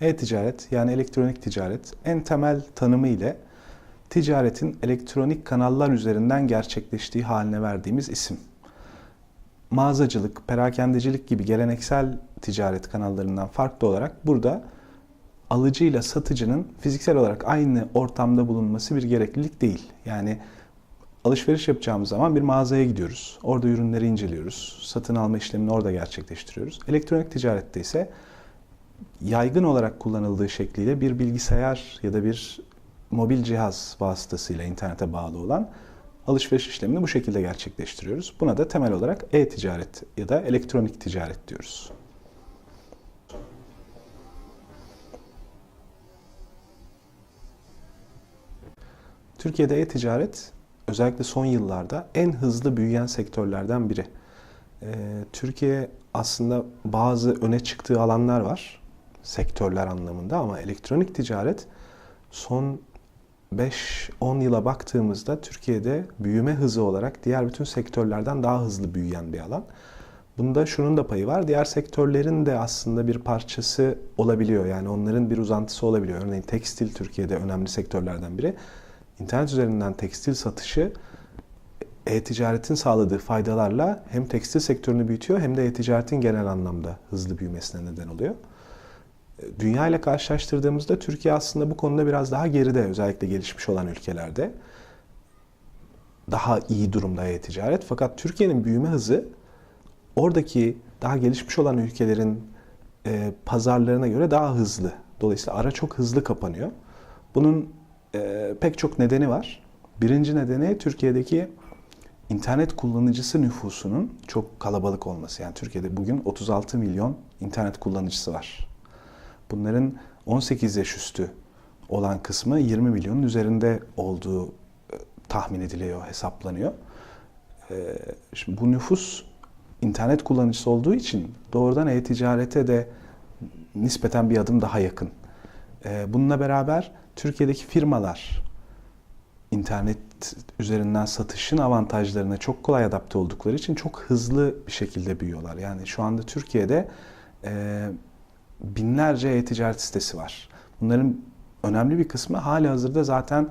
E-ticaret yani elektronik ticaret en temel tanımı ile ticaretin elektronik kanallar üzerinden gerçekleştiği haline verdiğimiz isim. Mağazacılık, perakendecilik gibi geleneksel ticaret kanallarından farklı olarak burada alıcıyla satıcının fiziksel olarak aynı ortamda bulunması bir gereklilik değil. Yani alışveriş yapacağımız zaman bir mağazaya gidiyoruz. Orada ürünleri inceliyoruz. Satın alma işlemini orada gerçekleştiriyoruz. Elektronik ticarette ise yaygın olarak kullanıldığı şekliyle bir bilgisayar ya da bir mobil cihaz vasıtasıyla internete bağlı olan alışveriş işlemini bu şekilde gerçekleştiriyoruz. Buna da temel olarak e-ticaret ya da elektronik ticaret diyoruz. Türkiye'de e-ticaret özellikle son yıllarda en hızlı büyüyen sektörlerden biri. Ee, Türkiye aslında bazı öne çıktığı alanlar var sektörler anlamında ama elektronik ticaret son 5-10 yıla baktığımızda Türkiye'de büyüme hızı olarak diğer bütün sektörlerden daha hızlı büyüyen bir alan. Bunda şunun da payı var. Diğer sektörlerin de aslında bir parçası olabiliyor. Yani onların bir uzantısı olabiliyor. Örneğin tekstil Türkiye'de önemli sektörlerden biri. İnternet üzerinden tekstil satışı e-ticaretin sağladığı faydalarla hem tekstil sektörünü büyütüyor hem de e-ticaretin genel anlamda hızlı büyümesine neden oluyor. Dünya ile karşılaştırdığımızda Türkiye aslında bu konuda biraz daha geride özellikle gelişmiş olan ülkelerde. Daha iyi durumda e-ticaret fakat Türkiye'nin büyüme hızı oradaki daha gelişmiş olan ülkelerin e, pazarlarına göre daha hızlı. Dolayısıyla ara çok hızlı kapanıyor. Bunun e, pek çok nedeni var. Birinci nedeni Türkiye'deki internet kullanıcısı nüfusunun çok kalabalık olması. Yani Türkiye'de bugün 36 milyon internet kullanıcısı var. Bunların 18 yaş üstü olan kısmı 20 milyonun üzerinde olduğu e, tahmin ediliyor, hesaplanıyor. E, şimdi bu nüfus internet kullanıcısı olduğu için doğrudan e-ticarete de nispeten bir adım daha yakın. E, bununla beraber Türkiye'deki firmalar internet üzerinden satışın avantajlarına çok kolay adapte oldukları için çok hızlı bir şekilde büyüyorlar. Yani şu anda Türkiye'de binlerce e-ticaret sitesi var. Bunların önemli bir kısmı hali hazırda zaten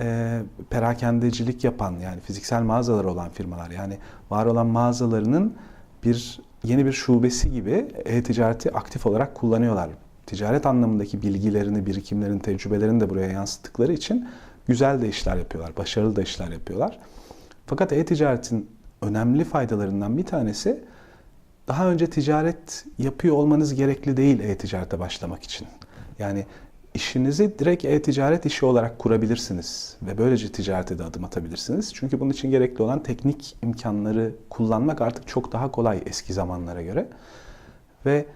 e, perakendecilik yapan yani fiziksel mağazalar olan firmalar. Yani var olan mağazalarının bir yeni bir şubesi gibi e-ticareti aktif olarak kullanıyorlar. Ticaret anlamındaki bilgilerini, birikimlerini, tecrübelerini de buraya yansıttıkları için güzel de işler yapıyorlar, başarılı da işler yapıyorlar. Fakat e-ticaretin önemli faydalarından bir tanesi daha önce ticaret yapıyor olmanız gerekli değil e-ticarete başlamak için. Yani işinizi direkt e-ticaret işi olarak kurabilirsiniz ve böylece ticarete de adım atabilirsiniz. Çünkü bunun için gerekli olan teknik imkanları kullanmak artık çok daha kolay eski zamanlara göre. Ve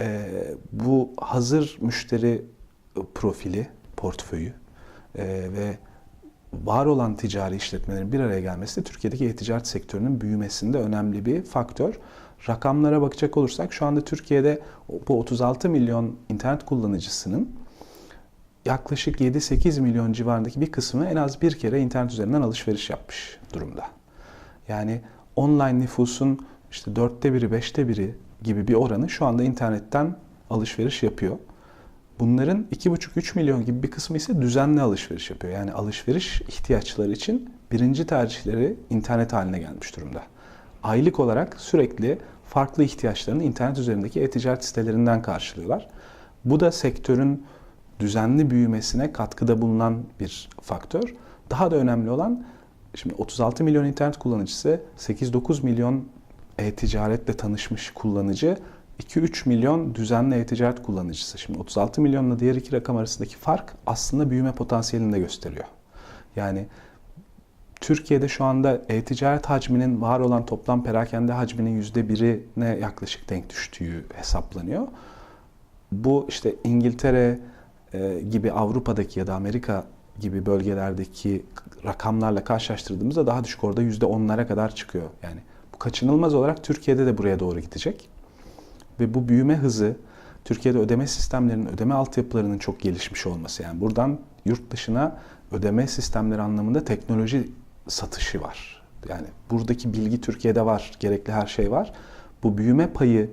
e, bu hazır müşteri profili, portföyü e, ve var olan ticari işletmelerin bir araya gelmesi de Türkiye'deki e-ticaret sektörünün büyümesinde önemli bir faktör. Rakamlara bakacak olursak şu anda Türkiye'de bu 36 milyon internet kullanıcısının yaklaşık 7-8 milyon civarındaki bir kısmı en az bir kere internet üzerinden alışveriş yapmış durumda. Yani online nüfusun işte dörtte biri, beşte biri gibi bir oranı şu anda internetten alışveriş yapıyor. Bunların 2,5-3 milyon gibi bir kısmı ise düzenli alışveriş yapıyor. Yani alışveriş ihtiyaçları için birinci tercihleri internet haline gelmiş durumda. Aylık olarak sürekli farklı ihtiyaçlarını internet üzerindeki e-ticaret sitelerinden karşılıyorlar. Bu da sektörün düzenli büyümesine katkıda bulunan bir faktör. Daha da önemli olan şimdi 36 milyon internet kullanıcısı, 8-9 milyon e-ticaretle tanışmış kullanıcı, 2-3 milyon düzenli e-ticaret kullanıcısı. Şimdi 36 milyonla diğer iki rakam arasındaki fark aslında büyüme potansiyelini de gösteriyor. Yani Türkiye'de şu anda e-ticaret hacminin var olan toplam perakende hacminin yüzde birine yaklaşık denk düştüğü hesaplanıyor. Bu işte İngiltere e, gibi Avrupa'daki ya da Amerika gibi bölgelerdeki rakamlarla karşılaştırdığımızda daha düşük orada yüzde onlara kadar çıkıyor. Yani bu kaçınılmaz olarak Türkiye'de de buraya doğru gidecek. Ve bu büyüme hızı Türkiye'de ödeme sistemlerinin, ödeme altyapılarının çok gelişmiş olması. Yani buradan yurt dışına ödeme sistemleri anlamında teknoloji satışı var. Yani buradaki bilgi Türkiye'de var, gerekli her şey var. Bu büyüme payı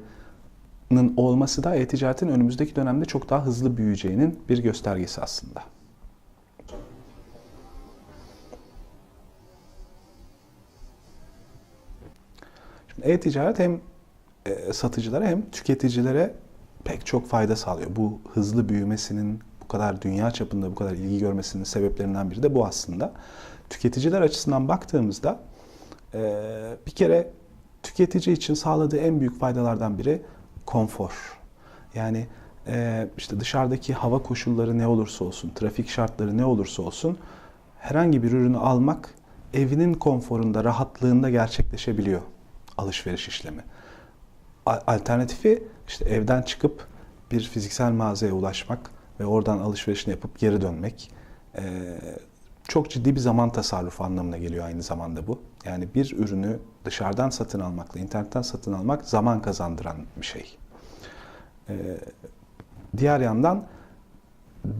olması da e-ticaretin önümüzdeki dönemde çok daha hızlı büyüyeceğinin bir göstergesi aslında. Şimdi e-ticaret hem e, satıcılara hem tüketicilere pek çok fayda sağlıyor. Bu hızlı büyümesinin bu kadar dünya çapında bu kadar ilgi görmesinin sebeplerinden biri de bu aslında. Tüketiciler açısından baktığımızda e, bir kere tüketici için sağladığı en büyük faydalardan biri konfor. Yani e, işte dışarıdaki hava koşulları ne olursa olsun, trafik şartları ne olursa olsun herhangi bir ürünü almak evinin konforunda, rahatlığında gerçekleşebiliyor alışveriş işlemi. Alternatifi işte evden çıkıp bir fiziksel mağazaya ulaşmak ve oradan alışverişini yapıp geri dönmek. Ee, çok ciddi bir zaman tasarrufu anlamına geliyor aynı zamanda bu. Yani bir ürünü dışarıdan satın almakla internetten satın almak zaman kazandıran bir şey. Ee, diğer yandan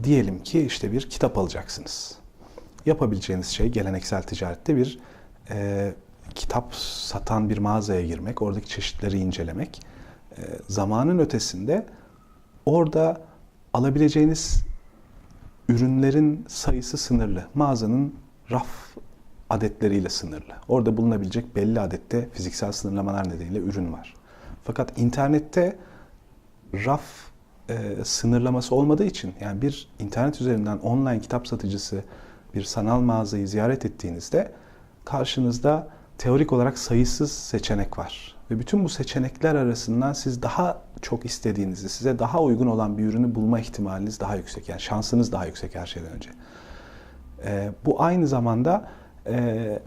diyelim ki işte bir kitap alacaksınız. Yapabileceğiniz şey geleneksel ticarette bir e, kitap satan bir mağazaya girmek, oradaki çeşitleri incelemek. E, zamanın ötesinde orada alabileceğiniz ürünlerin sayısı sınırlı. Mağazanın raf adetleriyle sınırlı. Orada bulunabilecek belli adette fiziksel sınırlamalar nedeniyle ürün var. Fakat internette raf e, sınırlaması olmadığı için yani bir internet üzerinden online kitap satıcısı bir sanal mağazayı ziyaret ettiğinizde karşınızda teorik olarak sayısız seçenek var. Ve bütün bu seçenekler arasından siz daha çok istediğinizi, size daha uygun olan bir ürünü bulma ihtimaliniz daha yüksek. Yani şansınız daha yüksek her şeyden önce. E, bu aynı zamanda e,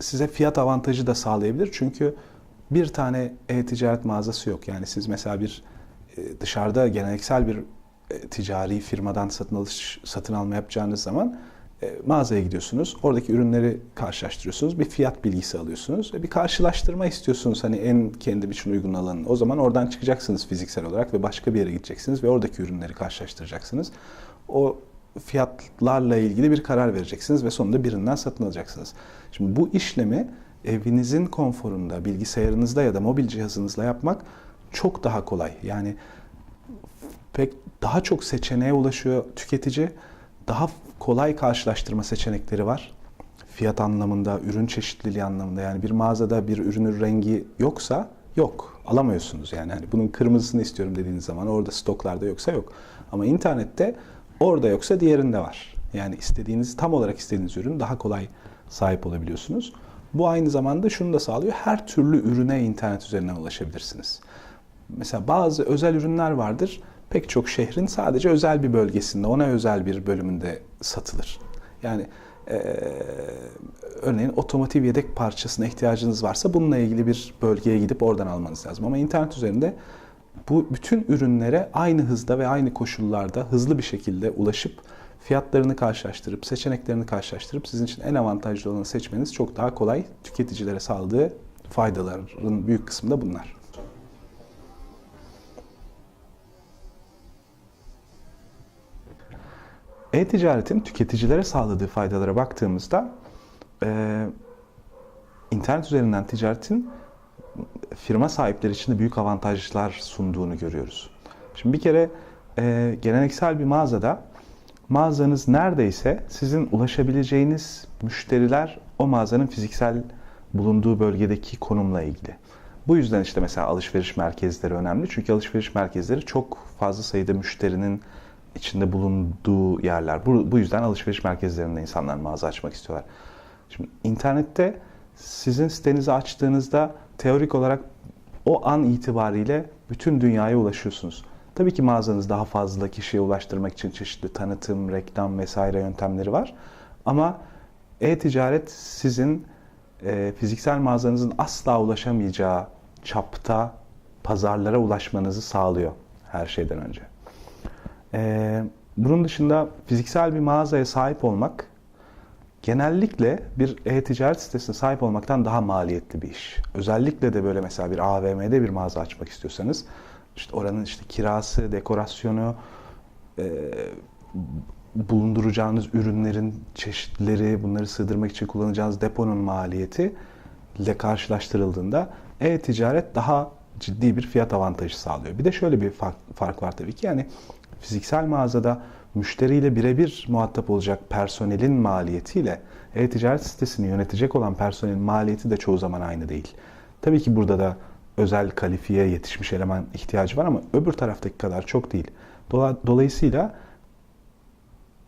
size fiyat avantajı da sağlayabilir. Çünkü bir tane e-ticaret mağazası yok. Yani siz mesela bir e, dışarıda geleneksel bir e, ticari firmadan satın alış satın alma yapacağınız zaman e, mağazaya gidiyorsunuz. Oradaki ürünleri karşılaştırıyorsunuz. Bir fiyat bilgisi alıyorsunuz. Bir karşılaştırma istiyorsunuz hani en kendi için uygun alanı. O zaman oradan çıkacaksınız fiziksel olarak ve başka bir yere gideceksiniz ve oradaki ürünleri karşılaştıracaksınız. O fiyatlarla ilgili bir karar vereceksiniz ve sonunda birinden satın alacaksınız. Şimdi bu işlemi evinizin konforunda, bilgisayarınızda ya da mobil cihazınızla yapmak çok daha kolay. Yani pek daha çok seçeneğe ulaşıyor tüketici. Daha kolay karşılaştırma seçenekleri var. Fiyat anlamında, ürün çeşitliliği anlamında. Yani bir mağazada bir ürünün rengi yoksa yok. Alamıyorsunuz yani. Hani bunun kırmızısını istiyorum dediğiniz zaman orada stoklarda yoksa yok. Ama internette orada yoksa diğerinde var. Yani istediğiniz tam olarak istediğiniz ürün daha kolay sahip olabiliyorsunuz. Bu aynı zamanda şunu da sağlıyor. Her türlü ürüne internet üzerinden ulaşabilirsiniz. Mesela bazı özel ürünler vardır pek çok şehrin sadece özel bir bölgesinde, ona özel bir bölümünde satılır. Yani e, örneğin otomotiv yedek parçasına ihtiyacınız varsa bununla ilgili bir bölgeye gidip oradan almanız lazım. Ama internet üzerinde bu bütün ürünlere aynı hızda ve aynı koşullarda hızlı bir şekilde ulaşıp fiyatlarını karşılaştırıp, seçeneklerini karşılaştırıp sizin için en avantajlı olanı seçmeniz çok daha kolay. Tüketicilere sağladığı faydaların büyük kısmı da bunlar. E-ticaretin tüketicilere sağladığı faydalara baktığımızda e, internet üzerinden ticaretin firma sahipleri için de büyük avantajlar sunduğunu görüyoruz. Şimdi bir kere e, geleneksel bir mağazada mağazanız neredeyse sizin ulaşabileceğiniz müşteriler o mağazanın fiziksel bulunduğu bölgedeki konumla ilgili. Bu yüzden işte mesela alışveriş merkezleri önemli. Çünkü alışveriş merkezleri çok fazla sayıda müşterinin içinde bulunduğu yerler. Bu, bu yüzden alışveriş merkezlerinde insanlar mağaza açmak istiyorlar. Şimdi internette sizin sitenizi açtığınızda teorik olarak o an itibariyle bütün dünyaya ulaşıyorsunuz. Tabii ki mağazanız daha fazla kişiye ulaştırmak için çeşitli tanıtım, reklam vesaire yöntemleri var. Ama e-ticaret sizin e, fiziksel mağazanızın asla ulaşamayacağı çapta pazarlara ulaşmanızı sağlıyor her şeyden önce. Ee, bunun dışında fiziksel bir mağazaya sahip olmak genellikle bir e-ticaret sitesine sahip olmaktan daha maliyetli bir iş. Özellikle de böyle mesela bir AVM'de bir mağaza açmak istiyorsanız işte oranın işte kirası, dekorasyonu, e, bulunduracağınız ürünlerin çeşitleri, bunları sığdırmak için kullanacağınız deponun maliyeti ile karşılaştırıldığında e-ticaret daha ciddi bir fiyat avantajı sağlıyor. Bir de şöyle bir fark, fark var tabii ki yani fiziksel mağazada müşteriyle birebir muhatap olacak personelin maliyetiyle e-ticaret sitesini yönetecek olan personelin maliyeti de çoğu zaman aynı değil. Tabii ki burada da özel kalifiye yetişmiş eleman ihtiyacı var ama öbür taraftaki kadar çok değil. Dolayısıyla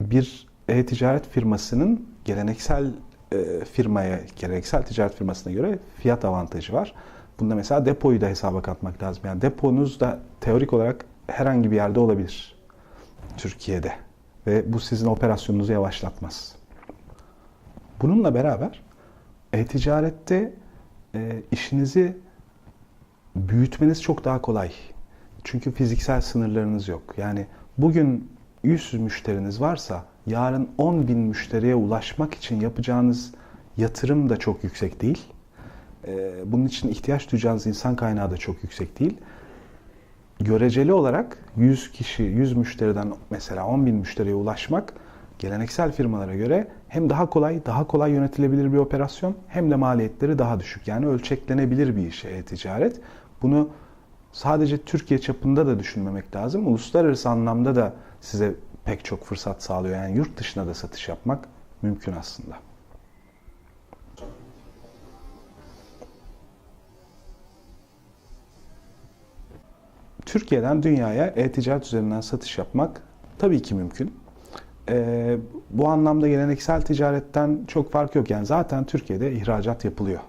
bir e-ticaret firmasının geleneksel e, firmaya, geleneksel ticaret firmasına göre fiyat avantajı var. Bunda mesela depoyu da hesaba katmak lazım. Yani deponuz da teorik olarak herhangi bir yerde olabilir. Türkiye'de. Ve bu sizin operasyonunuzu yavaşlatmaz. Bununla beraber e-ticarette e, işinizi büyütmeniz çok daha kolay. Çünkü fiziksel sınırlarınız yok. Yani bugün 100 müşteriniz varsa yarın 10 bin müşteriye ulaşmak için yapacağınız yatırım da çok yüksek değil. Ee, bunun için ihtiyaç duyacağınız insan kaynağı da çok yüksek değil. Göreceli olarak 100 kişi, 100 müşteriden mesela 10 bin müşteriye ulaşmak geleneksel firmalara göre hem daha kolay, daha kolay yönetilebilir bir operasyon hem de maliyetleri daha düşük. Yani ölçeklenebilir bir iş e-ticaret. Bunu sadece Türkiye çapında da düşünmemek lazım. Uluslararası anlamda da size pek çok fırsat sağlıyor. Yani yurt dışına da satış yapmak mümkün aslında. Türkiye'den dünyaya e-ticaret üzerinden satış yapmak tabii ki mümkün. Ee, bu anlamda geleneksel ticaretten çok fark yok. Yani zaten Türkiye'de ihracat yapılıyor.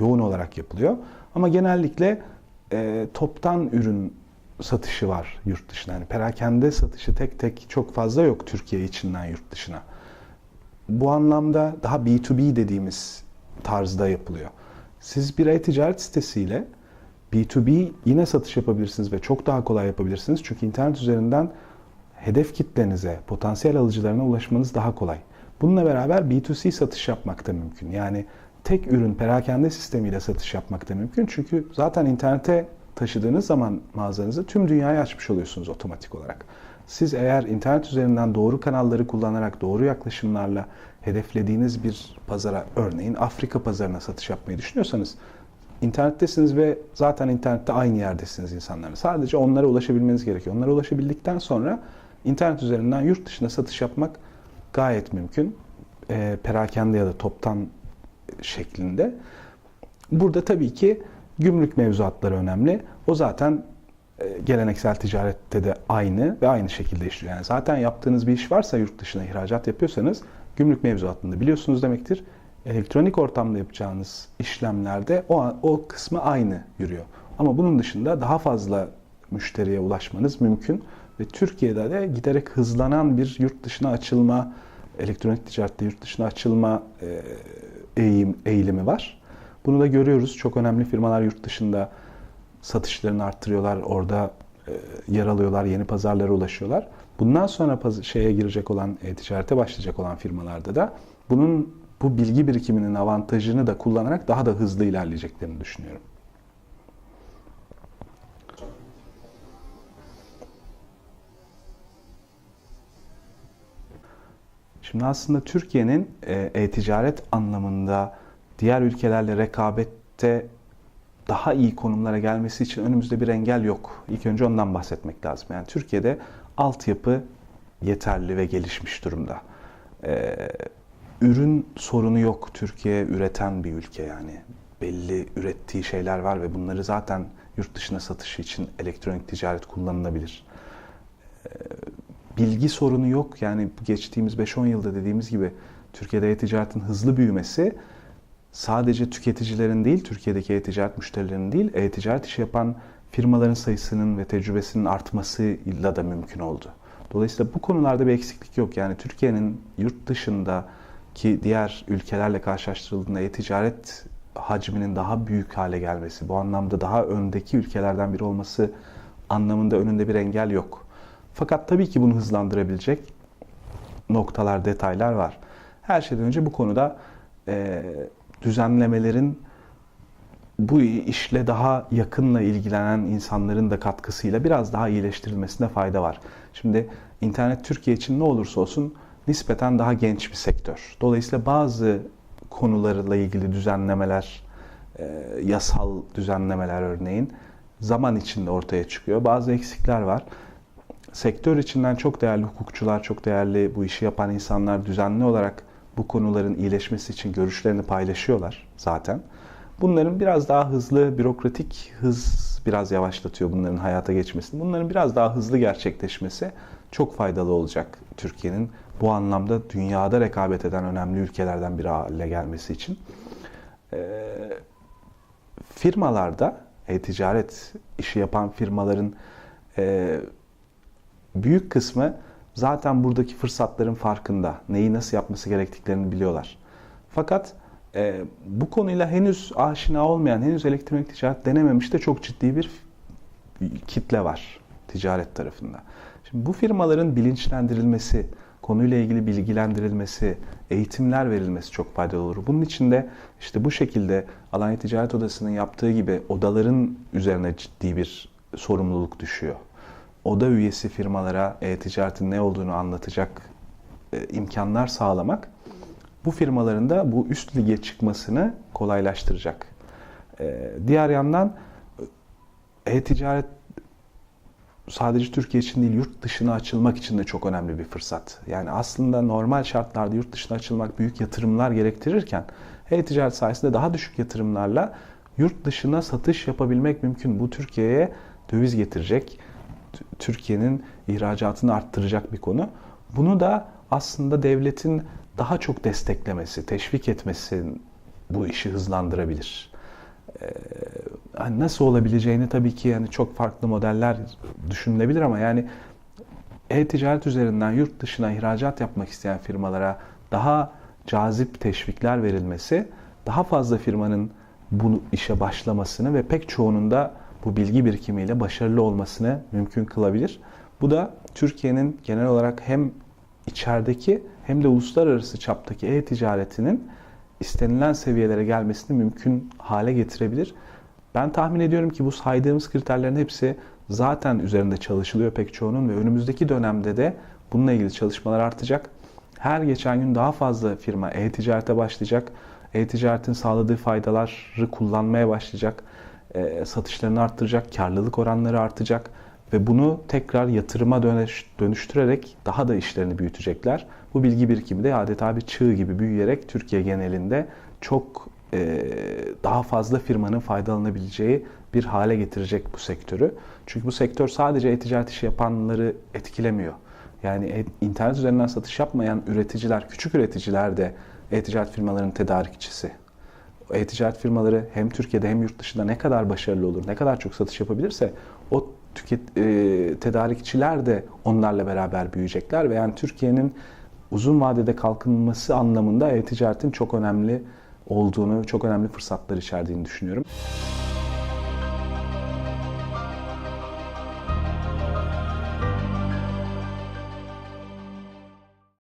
Yoğun olarak yapılıyor. Ama genellikle e, toptan ürün satışı var yurt dışına. Yani perakende satışı tek tek çok fazla yok Türkiye içinden yurt dışına. Bu anlamda daha B2B dediğimiz tarzda yapılıyor. Siz bir e-ticaret sitesiyle B2B yine satış yapabilirsiniz ve çok daha kolay yapabilirsiniz. Çünkü internet üzerinden hedef kitlenize, potansiyel alıcılarına ulaşmanız daha kolay. Bununla beraber B2C satış yapmak da mümkün. Yani tek ürün perakende sistemiyle satış yapmak da mümkün. Çünkü zaten internete taşıdığınız zaman mağazanızı tüm dünyaya açmış oluyorsunuz otomatik olarak. Siz eğer internet üzerinden doğru kanalları kullanarak doğru yaklaşımlarla hedeflediğiniz bir pazara örneğin Afrika pazarına satış yapmayı düşünüyorsanız internettesiniz ve zaten internette aynı yerdesiniz insanların. Sadece onlara ulaşabilmeniz gerekiyor. Onlara ulaşabildikten sonra internet üzerinden yurt dışına satış yapmak gayet mümkün. E, perakende ya da toptan şeklinde. Burada tabii ki Gümrük mevzuatları önemli. O zaten e, geleneksel ticarette de aynı ve aynı şekilde işliyor. Yani zaten yaptığınız bir iş varsa yurt dışına ihracat yapıyorsanız gümrük mevzuatını biliyorsunuz demektir. Elektronik ortamda yapacağınız işlemlerde o, o kısmı aynı yürüyor. Ama bunun dışında daha fazla müşteriye ulaşmanız mümkün. Ve Türkiye'de de giderek hızlanan bir yurt dışına açılma, elektronik ticarette yurt dışına açılma e, eğim, eğilimi var. Bunu da görüyoruz. Çok önemli firmalar yurt dışında satışlarını arttırıyorlar. Orada e, yer alıyorlar, yeni pazarlara ulaşıyorlar. Bundan sonra şeye girecek olan, e, ticarete başlayacak olan firmalarda da bunun bu bilgi birikiminin avantajını da kullanarak daha da hızlı ilerleyeceklerini düşünüyorum. Şimdi aslında Türkiye'nin e, e-ticaret anlamında diğer ülkelerle rekabette daha iyi konumlara gelmesi için önümüzde bir engel yok. İlk önce ondan bahsetmek lazım. Yani Türkiye'de altyapı yeterli ve gelişmiş durumda. Ee, ürün sorunu yok. Türkiye üreten bir ülke yani. Belli ürettiği şeyler var ve bunları zaten yurt dışına satışı için elektronik ticaret kullanılabilir. Ee, bilgi sorunu yok. Yani geçtiğimiz 5-10 yılda dediğimiz gibi Türkiye'de e-ticaretin hızlı büyümesi sadece tüketicilerin değil, Türkiye'deki e-ticaret müşterilerinin değil, e-ticaret işi yapan firmaların sayısının ve tecrübesinin artmasıyla da mümkün oldu. Dolayısıyla bu konularda bir eksiklik yok. Yani Türkiye'nin yurt dışındaki diğer ülkelerle karşılaştırıldığında e-ticaret hacminin daha büyük hale gelmesi, bu anlamda daha öndeki ülkelerden biri olması anlamında önünde bir engel yok. Fakat tabii ki bunu hızlandırabilecek noktalar, detaylar var. Her şeyden önce bu konuda e, düzenlemelerin bu işle daha yakınla ilgilenen insanların da katkısıyla biraz daha iyileştirilmesine fayda var. Şimdi internet Türkiye için ne olursa olsun nispeten daha genç bir sektör. Dolayısıyla bazı konularla ilgili düzenlemeler, e, yasal düzenlemeler örneğin zaman içinde ortaya çıkıyor. Bazı eksikler var. Sektör içinden çok değerli hukukçular, çok değerli bu işi yapan insanlar düzenli olarak bu konuların iyileşmesi için görüşlerini paylaşıyorlar zaten. Bunların biraz daha hızlı, bürokratik hız biraz yavaşlatıyor bunların hayata geçmesini. Bunların biraz daha hızlı gerçekleşmesi çok faydalı olacak Türkiye'nin bu anlamda dünyada rekabet eden önemli ülkelerden biri haline gelmesi için. Ee, firmalarda, e-ticaret işi yapan firmaların e, büyük kısmı zaten buradaki fırsatların farkında. Neyi nasıl yapması gerektiklerini biliyorlar. Fakat e, bu konuyla henüz aşina olmayan, henüz elektronik ticaret denememiş de çok ciddi bir kitle var ticaret tarafında. Şimdi bu firmaların bilinçlendirilmesi, konuyla ilgili bilgilendirilmesi, eğitimler verilmesi çok faydalı olur. Bunun için de işte bu şekilde Alanya Ticaret Odası'nın yaptığı gibi odaların üzerine ciddi bir sorumluluk düşüyor. Oda üyesi firmalara e-ticaretin ne olduğunu anlatacak e, imkanlar sağlamak bu firmaların da bu üst lige çıkmasını kolaylaştıracak. E, diğer yandan e-ticaret sadece Türkiye için değil yurt dışına açılmak için de çok önemli bir fırsat. Yani aslında normal şartlarda yurt dışına açılmak büyük yatırımlar gerektirirken e-ticaret sayesinde daha düşük yatırımlarla yurt dışına satış yapabilmek mümkün. Bu Türkiye'ye döviz getirecek, Türkiye'nin ihracatını arttıracak bir konu. Bunu da aslında devletin daha çok desteklemesi, teşvik etmesi bu işi hızlandırabilir. Ee, nasıl olabileceğini tabii ki yani çok farklı modeller düşünülebilir ama yani e-ticaret üzerinden yurt dışına ihracat yapmak isteyen firmalara daha cazip teşvikler verilmesi, daha fazla firmanın bu işe başlamasını ve pek çoğunun da bu bilgi birikimiyle başarılı olmasını mümkün kılabilir. Bu da Türkiye'nin genel olarak hem içerideki hem de uluslararası çaptaki e-ticaretinin istenilen seviyelere gelmesini mümkün hale getirebilir. Ben tahmin ediyorum ki bu saydığımız kriterlerin hepsi zaten üzerinde çalışılıyor pek çoğunun ve önümüzdeki dönemde de bununla ilgili çalışmalar artacak. Her geçen gün daha fazla firma e-ticarete başlayacak. E-ticaretin sağladığı faydaları kullanmaya başlayacak. E, satışlarını arttıracak, karlılık oranları artacak ve bunu tekrar yatırıma dönüş, dönüştürerek daha da işlerini büyütecekler. Bu bilgi birikimi de adeta bir çığ gibi büyüyerek Türkiye genelinde çok daha fazla firmanın faydalanabileceği bir hale getirecek bu sektörü. Çünkü bu sektör sadece e-ticaret işi yapanları etkilemiyor. Yani e, internet üzerinden satış yapmayan üreticiler, küçük üreticiler de e-ticaret firmalarının tedarikçisi. E-ticaret firmaları hem Türkiye'de hem yurt dışında ne kadar başarılı olur, ne kadar çok satış yapabilirse o tüket, e, tedarikçiler de onlarla beraber büyüyecekler ve yani Türkiye'nin uzun vadede kalkınması anlamında e-ticaretin çok önemli olduğunu, çok önemli fırsatlar içerdiğini düşünüyorum.